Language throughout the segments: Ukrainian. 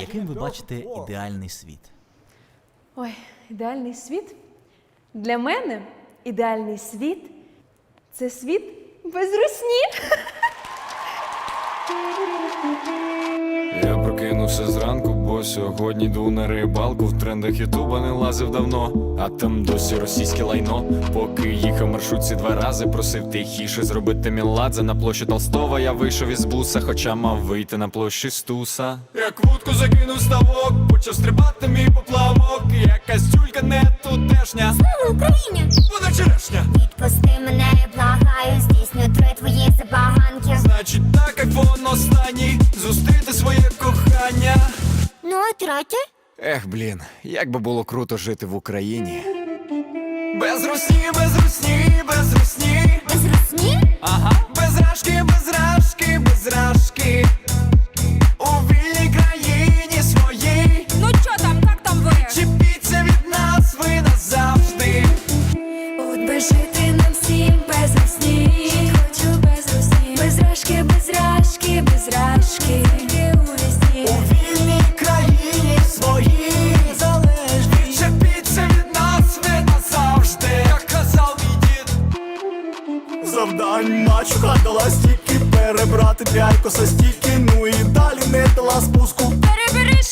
Яким ви бачите ідеальний світ? Ой, ідеальний світ. Для мене ідеальний світ це світ без русні. Прокинувся зранку, бо сьогодні йду на рибалку. В трендах Ютуба не лазив давно, а там досі російське лайно. Поки їхав маршрутці два рази, просив тихіше зробити міладзе на площі Толстого. Я вийшов із буса, хоча мав вийти на площі Стуса. Як вудку закинув ставок, почав стрибати мій поплавок. Якась тюлька не тутешня. Слава Україні! Вона черешня. Відпусти мене, я благаю, здійсню три твої забаганки. Значить, так останній зустріти своє кохання. Ну. Ех, блін, як би було круто жити в Україні. Без русні, без русні, без русні. Без русні? Ага. Без рашки, без рашки, без рашки. У вільній країні своїй. Ну чё там, как там вы? Чіпіться від нас ви назавжди. От би жити нам всім без русні Хочу без русні Без рашки, без рашки, без рашки п'ятько со стільки, ну і далі не дала спуску.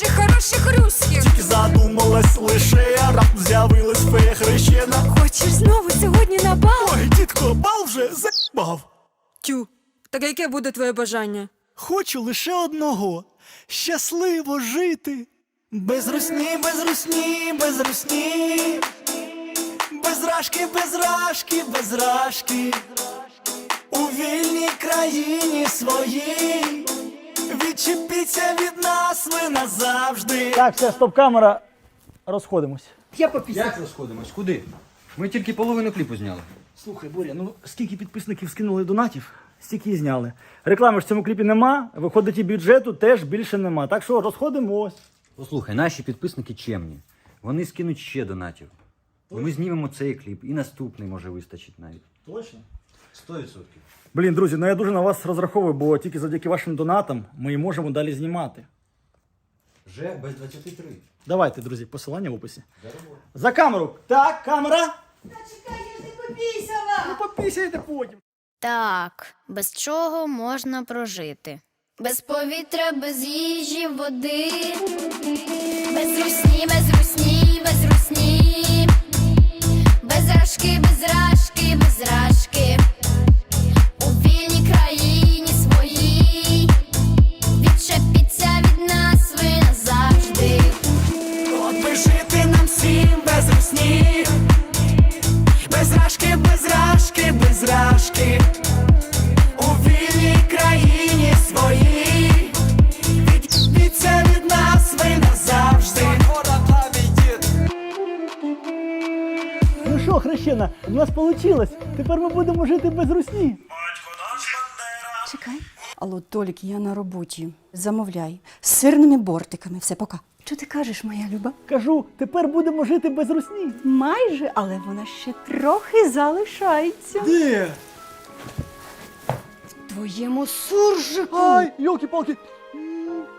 И хороших русских. Тільки задумалась лише, а раптом з'явилась фея хрещена. Хочеш знову сьогодні на бал? Ой, дідко, бал вже заїбав. Тю, так яке буде твоє бажання? Хочу лише одного щасливо жити. Без русні, без русні, без русні. Без рашки, без рашки, без рашки. У вільній країні своїй. Відчепіться від нас ви назавжди. Так, все, стоп камера. Розходимось. Як розходимось? Куди? Ми тільки половину кліпу зняли. Слухай, Боря, ну скільки підписників скинули донатів, стільки і зняли. Реклами ж в цьому кліпі нема, виходить і бюджету теж більше нема. Так що розходимось. Послухай, наші підписники чемні. Вони скинуть ще донатів. І ми знімемо цей кліп, і наступний може вистачить навіть. Точно? Сто відсотків. Блін, друзі, ну я дуже на вас розраховую, бо тільки завдяки вашим донатам ми і можемо далі знімати. Вже без 23. Давайте, друзі, посилання в описі. За камеру. Так, камера. Та чекай, я не попісяла. Ну попісяйте потім. Так, без чого можна прожити? Без повітря, без їжі, води. Без русні, без русні, без русні. Без рашки, без рашки, Хрещена, у нас вийшло. Тепер ми будемо жити без русні. Чекай. Алло, Толік, я на роботі. Замовляй. З сирними бортиками. Все, пока. Що ти кажеш, моя люба? Кажу, тепер будемо жити без русні. Майже, але вона ще трохи залишається. Де? В твоєму суржику. Ай, йолки-палки.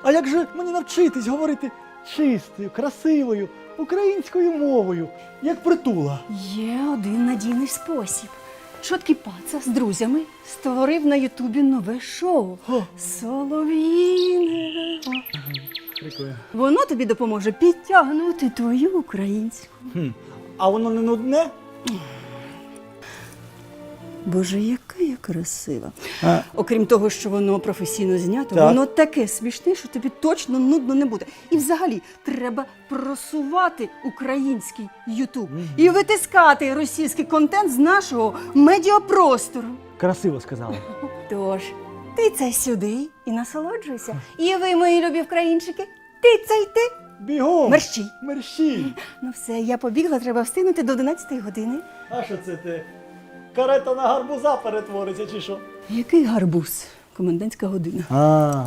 А як же мені навчитись говорити чистою, красивою, українською мовою, як притула? Є один надійний спосіб. Шоткий паца з друзями створив на Ютубі нове шоу. Солов'їне. Воно тобі допоможе підтягнути твою українську. Хм. А воно не нудне? Боже, яка я красива. А. Окрім того, що воно професійно знято, Так. воно таке смішне, що тобі точно нудно не буде. І взагалі треба просувати український Ютуб і витискати російський контент з нашого медіапростору. Красиво сказала. Тож, тицяй сюди і насолоджуйся. І ви, мої любі українчики, тицяйте. Бігом! Мерщій. Мерщій! Ну все, я побігла, треба встигнути до 11 години. А що це ти? Карета на гарбуза перетвориться чи що? Який гарбуз? Комендантська година. А,